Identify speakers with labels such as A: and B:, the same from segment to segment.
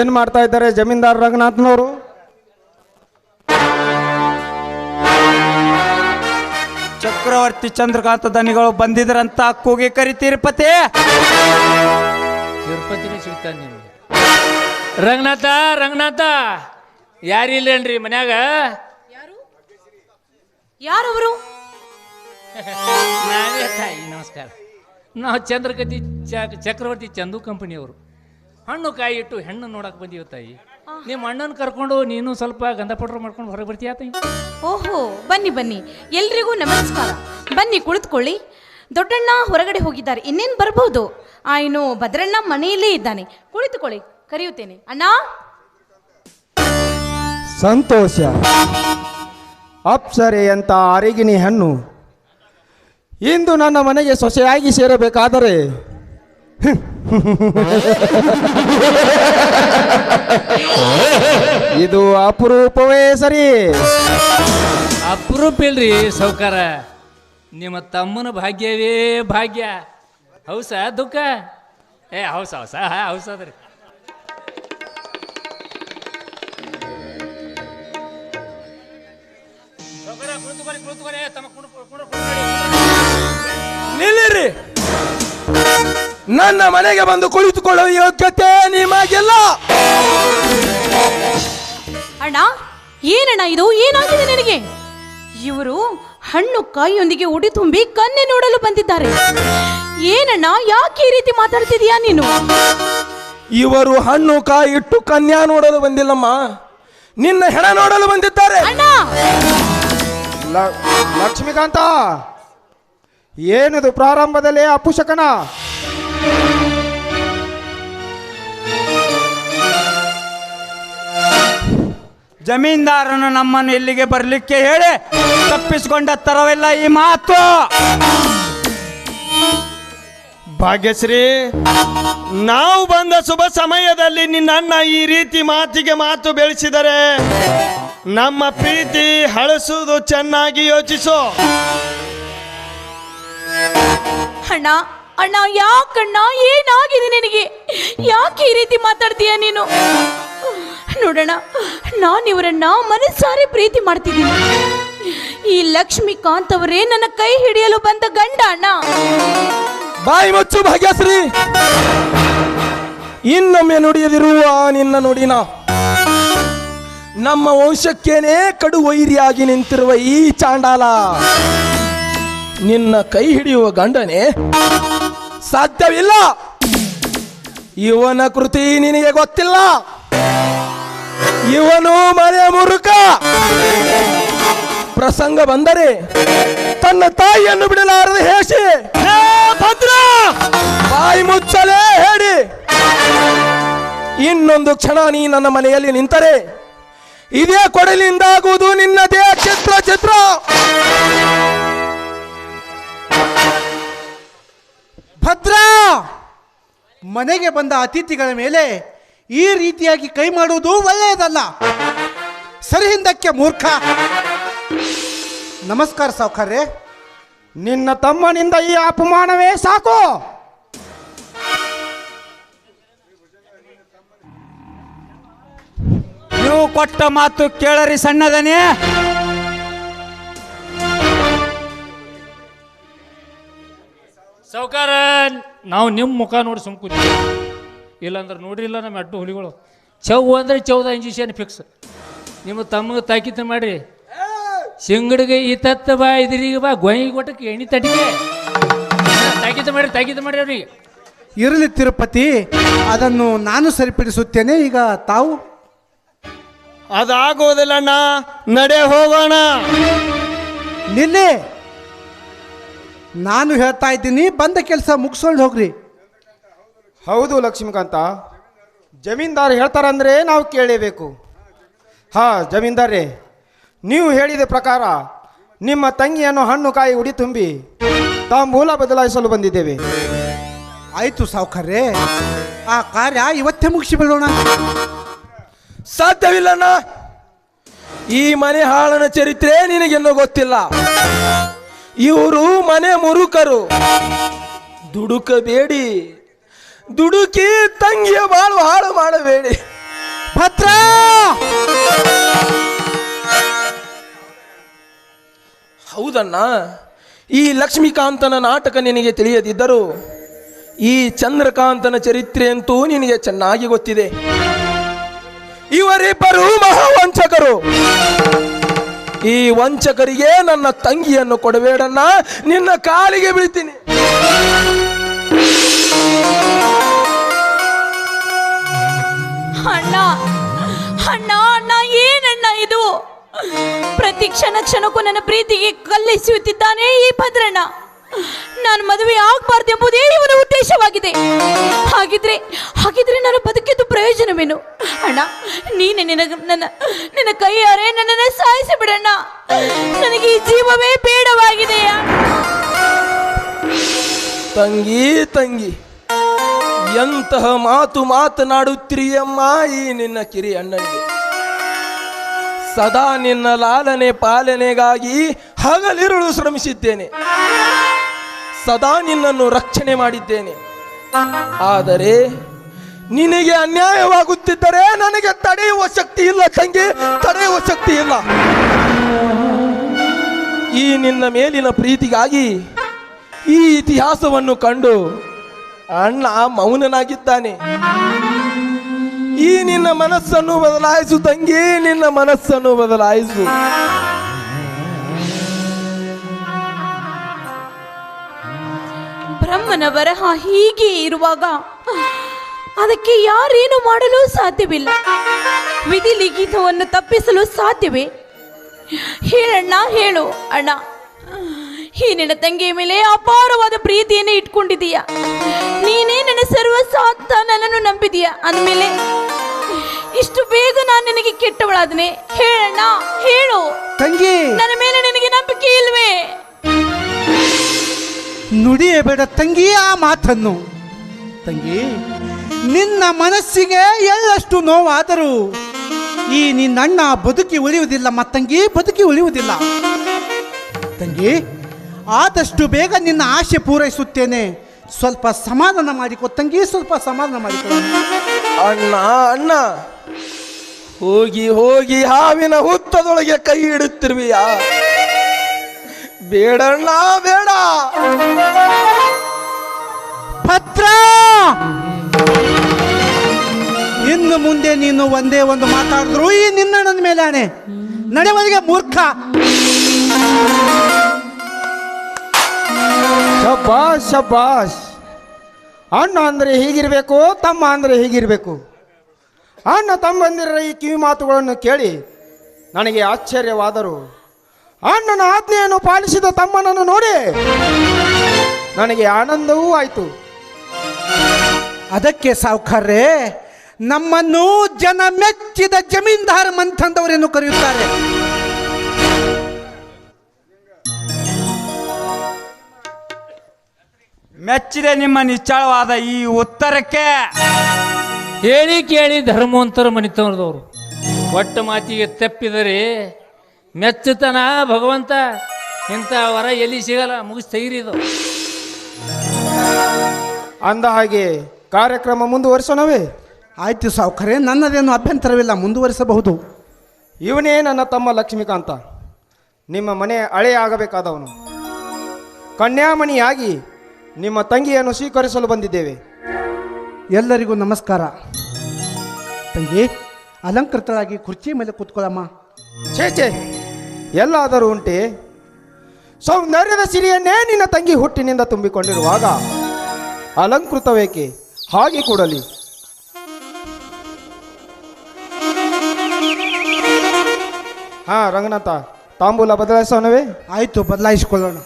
A: ಏನು ಮಾಡ್ತಾ ಇದ್ದಾರೆ ಜಮೀನ್ದಾರ್ ರಂಗನಾಥ್ನವರು?
B: ಚಕ್ರವರ್ತಿ ಚಂದ್ರಕಾಂತ ದನಿಗಳು ಬಂದಿದ್ರಂತ ಕೂಗಿ ಕರಿತೀರ್ಪತಿ.
C: ತಿರುಪತಿನೇ ಸಿಗ್ತಾನೆ ನಿಮ್ಗೆ. ರಂಗನಾಥ ರಂಗನಾಥ ಯಾರಿಲ್ಲೇನ್ರಿ ಮನ್ಯಾಗ?
D: ಯಾರವರು?
C: ನಾವೇ ತಾಯಿ ನಮಸ್ಕಾರ. ನಾವು ಚಂದ್ರಗತಿ ಚ- ಚಕ್ರವರ್ತಿ ಚಂದು ಕಂಪನಿಯವರು. ಹಣ್ಣು ಕಾಯಿ ಇಟ್ಟು ಹೆಣ್ಣು ನೋಡಕ್ ಬಂದಿವ ತಾಯಿ. ನಿಮ್ಮ ಅಣ್ಣನ ಕರ್ಕೊಂಡು ನೀನು ಸ್ವಲ್ಪ ಗಂಧ ಪೌಡ್ರ್ ಮಾಡ್ಕೊಂಡು ಹೊರಗೆ ಬರ್ತೀಯ ತಾಯಿ?
D: ಓಹೋ ಬನ್ನಿ ಬನ್ನಿ. ಎಲ್ರಿಗೂ ನಮಸ್ಕಾರ. ಬನ್ನಿ ಕುಳಿತುಕೊಳ್ಳಿ. ದೊಡ್ಡಣ್ಣ ಹೊರಗಡೆ ಹೋಗಿದ್ದಾರೆ. ಇನ್ನೇನು ಬರ್ಬೋದು? ಆ ಇನ್ನು ಭದ್ರಣ್ಣ ಮನೆಯಲ್ಲೇ ಇದ್ದಾನೆ. ಕುಳಿತುಕೊಳ್ಳಿ. ಕರೆಯುತ್ತೇನೆ. ಅಣ್ಣ?
A: ಸಂತೋಷ. ಅಪ್ಸರೆ ಅಂತ ಅರಿಗಿನಿ ಹೆಣ್ಣು. ಇಂದು ನನ್ನ ಮನೆಗೆ ಸೊಸೆಯಾಗಿ ಸೇರಬೇಕಾದರೆ ಇದು ಅಪರೂಪವೇ ಸರಿ
C: ಅಪರೂಪ ಇಲ್ರಿ ಸೌಕಾರ ನಿಮ್ಮ ತಮ್ಮನ ಭಾಗ್ಯವೇ ಭಾಗ್ಯ ಹೌಸ ದುಃಖ ಏ ಹೌಸ ಹೌಸ ಹಾ ಹೌಸ ಅದ್ರಿ
E: ನನ್ನ ಮನೆಗೆ ಬಂದು ಕುಳಿತುಕೊಳ್ಳುವ ಯೋಗ್ಯತೆ ನಿಮಗೆಲ್ಲ.
D: ಅಣ್ಣ ಏನಣ್ಣ ಇದು? ಏನಾಗಿದೆ ನಿನಗೆ? ಇವರು ಹಣ್ಣು ಕಾಯಿಯೊಂದಿಗೆ ಉಡಿ ತುಂಬಿ ಕನ್ನೆ ನೋಡಲು ಬಂದಿದ್ದಾರೆ. ಏನಣ್ಣ ಯಾಕೆ ಈ ರೀತಿ ಮಾತಾಡ್ತಿದೀಯಾ ನೀನು?
E: ಇವರು ಹಣ್ಣು ಕಾಯಿ ಇಟ್ಟು ಕನ್ಯಾ ನೋಡಲು ಬಂದಿಲ್ಲಮ್ಮ. ನಿನ್ನ ಹೆಣ ನೋಡಲು ಬಂದಿದ್ದಾರೆ.
D: ಅಣ್ಣ!
A: ಲ- ಲಕ್ಷ್ಮೀಕಾಂತ! ಏನದು ಪ್ರಾರಂಭದಲ್ಲಿ ಅಪುಶಕನ
B: ಜಮೀನ್ದಾರನು ನಮ್ಮನ್ನು ಇಲ್ಲಿಗೆ ಬರಲಿಕ್ಕೆ ಹೇಳಿ ತಪ್ಪಿಸಿಕೊಂಡ ತರವೆಲ್ಲ ಈ ಮಾತು.
E: ಭಾಗ್ಯಶ್ರೀ ನಾವು ಬಂದ ಶುಭ ಸಮಯದಲ್ಲಿ ನಿನ್ನ ಅಣ್ಣ ಈ ರೀತಿ ಮಾತಿಗೆ ಮಾತು ಬೆಳೆಸಿದರೆ ನಮ್ಮ ಪ್ರೀತಿ ಹಳಸುವುದು ಚೆನ್ನಾಗಿ ಯೋಚಿಸು.
D: ಅಣ್ಣ ಅಣ್ಣ, ಯಾಕಣ್ಣ? ಏನಾಗಿದೆ ನಿನಗೆ? ಯಾಕೆ ಈ ರೀತಿ ಮಾತಾಡ್ತೀಯ ನೀನು? ನೋಡೋಣ ನಾನು ಇವರನ್ನ ಮನಸ್ಸಾರೆ ಪ್ರೀತಿ ಮಾಡ್ತಿದ್ದೀನಿ. ಈ ಲಕ್ಷ್ಮೀಕಾಂತ್ ಅವರೇ ನನ್ನ ಕೈ ಹಿಡಿಯಲು ಬಂದ ಗಂಡ, ಅಣ್ಣ.
E: ಬಾಯಿ ಮುಚ್ಚು, ಭಾಗ್ಯಶ್ರೀ. ಇನ್ನೊಮ್ಮೆ ನುಡಿಯದಿರುವ ನಿನ್ನ ನುಡಿನ. ನಮ್ಮ ವಂಶಕ್ಕೇನೆ ಕಡು ವೈರಿಯಾಗಿ ನಿಂತಿರುವ ಈ ಚಾಂಡಾಲ. ನಿನ್ನ ಕೈ ಹಿಡಿಯುವ ಗಂಡನೇ ಸಾಧ್ಯವಿಲ್ಲ. ಇವನ ಕೃತಿ ನಿನಗೆ ಗೊತ್ತಿಲ್ಲ. ಇವನು ಮನೆ ಮುರುಕ. ಪ್ರಸಂಗ ಬಂದರೆ ತನ್ನ ತಾಯಿಯನ್ನು ಬಿಡಲಾರದೆ ಹೇಸಿ. ಭದ್ರ! ಬಾಯಿ ಮುಚ್ಚಲೇ ಹೇಳಿ. ಇನ್ನೊಂದು ಕ್ಷಣ ನೀ ನನ್ನ ಮನೆಯಲ್ಲಿ ನಿಂತರೆ ಇದೇ ಕೊಡಲಿಂದಾಗುವುದು ನಿನ್ನದೇ ಚಿತ್ರ ಚಿತ್ರ
F: ಭದ್ರ! ಮನೆಗೆ ಬಂದ ಅತಿಥಿಗಳ ಮೇಲೆ ಈ ರೀತಿಯಾಗಿ ಕೈ ಮಾಡುವುದು ಒಳ್ಳೆಯದಲ್ಲ. ಸರಿ ಹಿಂದಕ್ಕೆ ಮೂರ್ಖ! ನಮಸ್ಕಾರ ಸೌಕರ್ಯ
A: ನಿನ್ನ ತಮ್ಮನಿಂದ ಈ ಅಪಮಾನವೇ ಸಾಕು!
B: ನೀವು ಕೊಟ್ಟ ಮಾತು ಕೇಳರಿ ಸಣ್ಣದನೇ!
C: ಸೌಕಾರ ನಾವು ನಿಮ್ಮ ಮುಖ ನೋಡಿ ಸುಮ್ ಕೂತೀವಿ ಇಲ್ಲಾಂದ್ರೆ ನೋಡ್ರಿಲ್ಲ ನಮ್ಮ ಅಡ್ಡು ಹುಲಿಗಳು. ಚೌ ಅಂದ್ರೆ ಚೌದ ಇಂಜೆಕ್ಷನ್ ಫಿಕ್ಸ್ ನಿಮ್ಮ ತಮ್ಮಗೆ ತಾಕಿತ ಮಾಡಿ ಸಿಂಗಡಿಗೆ ಈ ತತ್ತ ಬಾ ಇದ್ರಿಗೆ ಬಾ ಗೊಯ್ ಗೊಟ್ಟಕ್ಕೆ ಎಣ್ಣೆ ತಟ್ಟಿಗೆ ತಾಕಿತ ಮಾಡಿ ತಾಕೀತು ಮಾಡಿ ಅವ್ರಿಗೆ.
F: ಇರಲಿ ತಿರುಪತಿ ಅದನ್ನು ನಾನು ಸರಿಪಡಿಸುತ್ತೇನೆ. ಈಗ ತಾವು?
E: ಅದಾಗೋದಿಲ್ಲಣ್ಣ ನಡೆ ಹೋಗೋಣ.
F: ನಿನ್ನೆ ನಾನು ಹೇಳ್ತಾ ಇದ್ದೀನಿ ಬಂದ ಕೆಲಸ ಮುಗಿಸ್ಕೊಂಡು ಹೋಗ್ರಿ.
A: ಹೌದು ಲಕ್ಷ್ಮೀಕಾಂತ. ಜಮೀನ್ದಾರ್ ಹೇಳ್ತಾರಂದ್ರೆ ನಾವು ಕೇಳಲೇಬೇಕು ಹಾ ಜಮೀನ್ದಾರೇ ನೀವು ಹೇಳಿದ ಪ್ರಕಾರ ನಿಮ್ಮ ತಂಗಿಯನ್ನು ಹಣ್ಣು ಕಾಯಿ ಉಡಿ ತುಂಬಿ ತಾಂಬೂಲ ಬದಲಾಯಿಸಲು ಬಂದಿದ್ದೇವೆ.
F: ಆಯ್ತು ಸಾವುಕಾರ್ರೆ ಆ ಕಾರ್ಯ ಇವತ್ತೇ ಮುಗಿಸಿ ಬಿಡೋಣ.
E: ಸಾಧ್ಯವಿಲ್ಲಣ್ಣ. ಈ ಮನೆ ಹಾಳನ ಚರಿತ್ರೆ ನಿನಗೆಲ್ಲೋ ಗೊತ್ತಿಲ್ಲ. ಇವರು ಮನೆ ಮುರುಕರು. ದುಡುಕಬೇಡಿ. ದುಡುಕಿ ತಂಗಿಯ ಬಾಳು ಹಾಳು ಮಾಡಬೇಡಿ.
F: ಭದ್ರ!
E: ಹೌದಣ್ಣ, ಈ ಲಕ್ಷ್ಮೀಕಾಂತನ ನಾಟಕ ನಿನಗೆ ತಿಳಿಯದಿದ್ದರೂ, ಈ ಚಂದ್ರಕಾಂತನ ಚರಿತ್ರೆ ಅಂತೂ ನಿನಗೆ ಚೆನ್ನಾಗಿ ಗೊತ್ತಿದೆ. ಇವರಿಬ್ಬರು ಮಹಾವಂಚಕರು ಈ ವಂಚಕರಿಗೆ ನನ್ನ ತಂಗಿಯನ್ನು ಕೊಡಬೇಡಣ್ಣ. ನಿನ್ನ ಕಾಲಿಗೆ ಬೀಳ್ತೀನಿ.
D: ಅಣ್ಣ ಅಣ್ಣ ಅಣ್ಣ, ಏನಣ್ಣ ಇದು? ಪ್ರತಿ ಕ್ಷಣ ಕ್ಷಣಕ್ಕೂ ನನ್ನ ಪ್ರೀತಿಗೆ ಕಲ್ಲಿಸುತ್ತಿದ್ದಾನೆ ಈ ಭದ್ರಣ್ಣ. ನಾನು ಮದುವೆ ಆಗಬಾರ್ದು ಎಂಬುದೇ ಇವನ ಉದ್ದೇಶವಾಗಿದೆ. ಹಾಗಿದ್ರೆ ಹಾಗಿದ್ರೆ ನಾನು ಬದುಕಿದ್ದು ಪ್ರಯೋಜನವೇನು ಅಣ್ಣ, ನೀನೆ ನಿನಗ ನನ್ನ ನಿನ್ನ ಕೈಯಾರೆ ನನ್ನನ್ನು ಸಾಯಿಸಿ ಬಿಡಣ್ಣ ನನಗೆ ಈ ಜೀವವೇ ಬೇಡವಾಗಿದೆಯಾ?
E: ತಂಗಿ ತಂಗಿ, ಎಂತಹ ಮಾತು ಮಾತನಾಡುತ್ತಿರಿಯಮ್ಮ ಈ ನಿನ್ನ ಕಿರಿ ಅಣ್ಣನಿಗೆ? ಸದಾ ನಿನ್ನ ಲಾಲನೆ ಪಾಲನೆಗಾಗಿ ಹಗಲಿರುಳು ಶ್ರಮಿಸಿದ್ದೇನೆ. ಸದಾ ನಿನ್ನನ್ನು ರಕ್ಷಣೆ ಮಾಡಿದ್ದೇನೆ. ಆದರೆ ನಿನಗೆ ಅನ್ಯಾಯವಾಗುತ್ತಿದ್ದರೆ ನನಗೆ ತಡೆಯುವ ಶಕ್ತಿ ಇಲ್ಲ, ತಂಗಿ. ತಡೆಯುವ ಶಕ್ತಿ ಇಲ್ಲ. ಈ ನಿನ್ನ ಮೇಲಿನ ಪ್ರೀತಿಗಾಗಿ ಈ ಇತಿಹಾಸವನ್ನು ಕಂಡು ಅಣ್ಣ ಮೌನನಾಗಿದ್ದಾನೆ. ಈ ನಿನ್ನ ಮನಸ್ಸನ್ನು ಬದಲಾಯಿಸು, ತಂಗಿ. ನಿನ್ನ ಮನಸ್ಸನ್ನು ಬದಲಾಯಿಸು.
D: ಬ್ರಹ್ಮನ ಬರಹ ಹೀಗೆ ಇರುವಾಗ ಅದಕ್ಕೆ ಯಾರೇನು ಮಾಡಲು ಸಾಧ್ಯವಿಲ್ಲ. ವಿಧಿ ಲಿಖಿತವನ್ನು ತಪ್ಪಿಸಲು ಸಾಧ್ಯವೇ? ಹೇಳಣ್ಣ ಹೇಳು. ಅಣ್ಣ ಈ ನಿನ್ನ ತಂಗಿಯ ಮೇಲೆ ಅಪಾರವಾದ ಪ್ರೀತಿಯನ್ನು ಇಟ್ಕೊಂಡಿದೀಯ ನೀನೇ ನನ್ನ ಸರ್ವಸಾತ್ತ ನನ್ನನ್ನು ನಂಬಿದೀಯ ಅಂದಮೇಲೆ ಇಷ್ಟು ಬೇಗ ನಾನು ನಿನಗೆ ಕೆಟ್ಟವಳಾದನೆ? ಹೇಳಣ್ಣ ಹೇಳು.
F: ತಂಗಿ!
D: ನನ್ನ ಮೇಲೆ ನಿನಗೆ ನಂಬಿಕೆ ಇಲ್ವೇ?
F: ನುಡಿಯಬೇಡ ತಂಗಿ ಆ ಮಾತನ್ನು. ತಂಗಿ ನಿನ್ನ ಮನಸ್ಸಿಗೆ ಎಳ್ಳಷ್ಟು ನೋವಾದರೂ ಈ ನಿನ್ನಣ್ಣ ಬದುಕಿ ಉಳಿಯುವುದಿಲ್ಲ ಮತ್ತಂಗಿ ಬದುಕಿ ಉಳಿಯುವುದಿಲ್ಲ. ತಂಗಿ ಆದಷ್ಟು ಬೇಗ ನಿನ್ನ ಆಸೆ ಪೂರೈಸುತ್ತೇನೆ. ಸ್ವಲ್ಪ ಸಮಾಧಾನ ಮಾಡಿಕೊ ತಂಗಿ ಸ್ವಲ್ಪ ಸಮಾಧಾನ ಮಾಡಿಕೊ.
E: ಅಣ್ಣ ಅಣ್ಣ ಹೋಗಿ ಹೋಗಿ ಹಾವಿನ ಹುತ್ತದೊಳಗೆ ಕೈ ಇಡುತ್ತಿರುವಿಯ ಬೇಡಣ್ಣ ಬೇಡ.
F: ಭದ್ರ ಇನ್ನು ಮುಂದೆ ನೀನು ಒಂದೇ ಒಂದು ಮಾತಾಡಿದ್ರು ಈ ನಿನ್ನಣ್ಣನ ಮೇಲೆ ಆಣೆ ನಡೆವರಿಗೆ ಮೂರ್ಖ.
A: ಶಬಾಷ್ ಶಬಾಷ್. ಅಣ್ಣ ಅಂದರೆ ಹೀಗಿರಬೇಕು ತಮ್ಮ ಅಂದರೆ ಹೀಗಿರಬೇಕು. ಅಣ್ಣ ತಮ್ಮಂದಿರ ಈ ಕಿವಿ ಮಾತುಗಳನ್ನು ಕೇಳಿ ನನಗೆ ಆಶ್ಚರ್ಯವಾದರು. ಅಣ್ಣನ ಆಜ್ಞೆಯನ್ನು ಪಾಲಿಸಿದ ತಮ್ಮನನ್ನು ನೋಡಿ ನನಗೆ ಆನಂದವೂ ಆಯಿತು.
F: ಅದಕ್ಕೆ ಸಾವುಕಾರ್ರೆ ನಮ್ಮನ್ನು ಜನ ಮೆಚ್ಚಿದ ಜಮೀನ್ದಾರ ಮಂಥಂದವರೇನು ಕರೆಯುತ್ತಾರೆ.
B: ಮೆಚ್ಚಿದೆ ನಿಮ್ಮ ನಿಚ್ಚಳವಾದ ಈ ಉತ್ತರಕ್ಕೆ.
C: ಹೇಳಿ ಕೇಳಿ ಧರ್ಮವಂತರ ಮನಿತವರದವರು ಒಟ್ಟ ಮಾತಿಗೆ ತಪ್ಪಿದರೆ ಮೆಚ್ಚುತನ ಭಗವಂತ ಇಂಥ ವರ ಎಲ್ಲಿ ಸಿಗಲ್ಲ ಮುಗಿಸ್ ತೆಗಿರಿದು
A: ಅಂದ ಹಾಗೆ ಕಾರ್ಯಕ್ರಮ ಮುಂದುವರಿಸೋಣವೇ?
F: ಆಯ್ತು ಸಾವುಕಾರೆ ನನ್ನದೇನು ಅಭ್ಯಂತರವಿಲ್ಲ ಮುಂದುವರಿಸಬಹುದು.
A: ಇವನೇ ನನ್ನ ತಮ್ಮ ಲಕ್ಷ್ಮೀಕಾಂತ. ನಿಮ್ಮ ಮನೆ ಹಳೆ ಆಗಬೇಕಾದವನು. ಕನ್ಯಾಮಣಿಯಾಗಿ ನಿಮ್ಮ ತಂಗಿಯನ್ನು ಸ್ವೀಕರಿಸಲು ಬಂದಿದ್ದೇವೆ.
F: ಎಲ್ಲರಿಗೂ ನಮಸ್ಕಾರ. ತಂಗಿ ಅಲಂಕೃತರಾಗಿ ಕುರ್ಚಿ ಮೇಲೆ ಕೂತ್ಕೊಳ್ಳಮ್ಮ.
A: ಛೇ ಛೇ ಎಲ್ಲಾದರೂ ಉಂಟೆ? ಸೌಂದರ್ಯದ ಸಿರಿಯನ್ನೇ ನಿನ್ನ ತಂಗಿ ಹುಟ್ಟಿನಿಂದ ತುಂಬಿಕೊಂಡಿರುವಾಗ ಅಲಂಕೃತವೇಕೆ? ಹಾಗೆ ಕೂಡಲಿ. ಹಾ ರಂಗನಾಥ ತಾಂಬೂಲ ಬದಲಾಯಿಸೋಣವೇ
F: ಆಯ್ತು ಬದಲಾಯಿಸಿಕೊಳ್ಳೋಣ.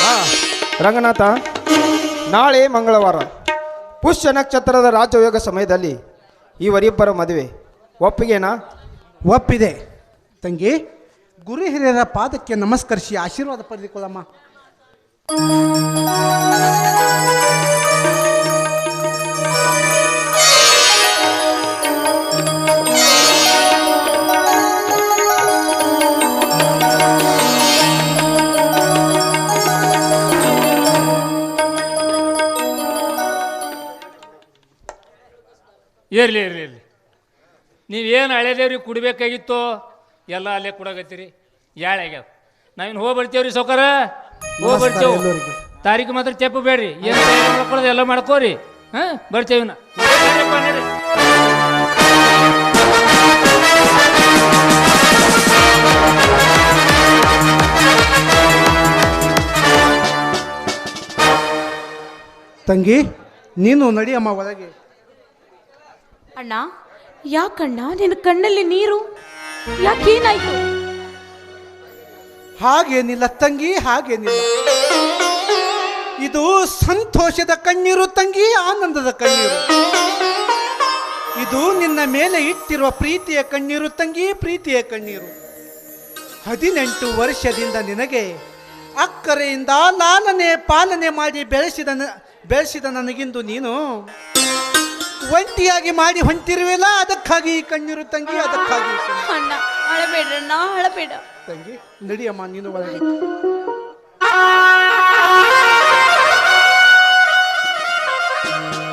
A: ಹಾ ರಂಗನಾಥ ನಾಳೆ ಮಂಗಳವಾರ ಪುಷ್ಯ ನಕ್ಷತ್ರದ ರಾಜಯೋಗ ಸಮಯದಲ್ಲಿ ಇವರಿಬ್ಬರ ಮದುವೆ. ಒಪ್ಪಿಗೆನಾ?
F: ಒಪ್ಪಿದೆ. ತಂಗಿ ಗುರು ಹಿರಿಯರ ಪಾದಕ್ಕೆ ನಮಸ್ಕರಿಸಿ ಆಶೀರ್ವಾದ ಪಡೆದುಕೊಳ್ಳಮ್ಮ.
C: ಇರಲಿ ಇರಲಿ ಇರಲಿ. ನೀವೇನು ಹಳೆದೇವ್ರಿಗೆ ಕುಡಬೇಕಾಗಿತ್ತೋ ಎಲ್ಲ ಅಲ್ಲೇ ಕುಡಾಕತ್ತೀರಿ. ಯಾಳೆ ಆಗ್ಯಾವ? ನಾವಿನ್ನು ಹೋಗಿ ಬರ್ತೀವ್ರಿ ಸೌಕರ ಹೋಗಿ ಬರ್ತೇವೆ. ತಾರೀಕು ಮಾತ್ರ ತೆಪ್ಪು ಬೇಡ್ರಿ. ಏನು ಮಾಡ್ಕೊಳ್ಳೋದು ಎಲ್ಲ ಮಾಡ್ಕೋರಿ. ಹಾಂ? ಬರ್ತೇವಿನ
F: ತಂಗಿ ನೀನು ನಡಿಯಮ್ಮ ಒಳಗೆ.
D: ಅಣ್ಣ, ಯಾಕಣ್ಣ ನಿನ್ನ ಕಣ್ಣಲ್ಲಿ ನೀರು? ಯಾಕೇನಾಯ್ತು?
F: ಹಾಗೇನಿಲ್ಲ ತಂಗಿ, ಹಾಗೇನಿಲ್ಲ. ಇದು ಸಂತೋಷದ ಕಣ್ಣೀರು ತಂಗಿ, ಆನಂದದ ಕಣ್ಣೀರು. ಇದು ನಿನ್ನ ಮೇಲೆ ಇಟ್ಟಿರುವ ಪ್ರೀತಿಯ ಕಣ್ಣೀರು ತಂಗಿ, ಪ್ರೀತಿಯ ಕಣ್ಣೀರು. ಹದಿನೆಂಟು ವರ್ಷದಿಂದ ನಿನಗೆ ಅಕ್ಕರೆಯಿಂದ ಲಾಲನೆ ಪಾಲನೆ ಮಾಡಿ ಬೆಳೆಸಿದ ಬೆಳೆಸಿದ ನನಗಿಂದು ನೀನು ಒಂಟಿಯಾಗಿ ಮಾಡಿ ಹೊಂಟಿರುವೆಲ್ಲ ಅದಕ್ಕಾಗಿ ಈ ಕಣ್ಣೀರು ತಂಗಿ ಅದಕ್ಕಾಗಿ ಅಣ್ಣ ಅಳಬೇಡ
D: ಅಣ್ಣ ಅಳಬೇಡ.
F: ತಂಗಿ ನಡಿಯಮ್ಮ ನೀನು ಒಳಗೆ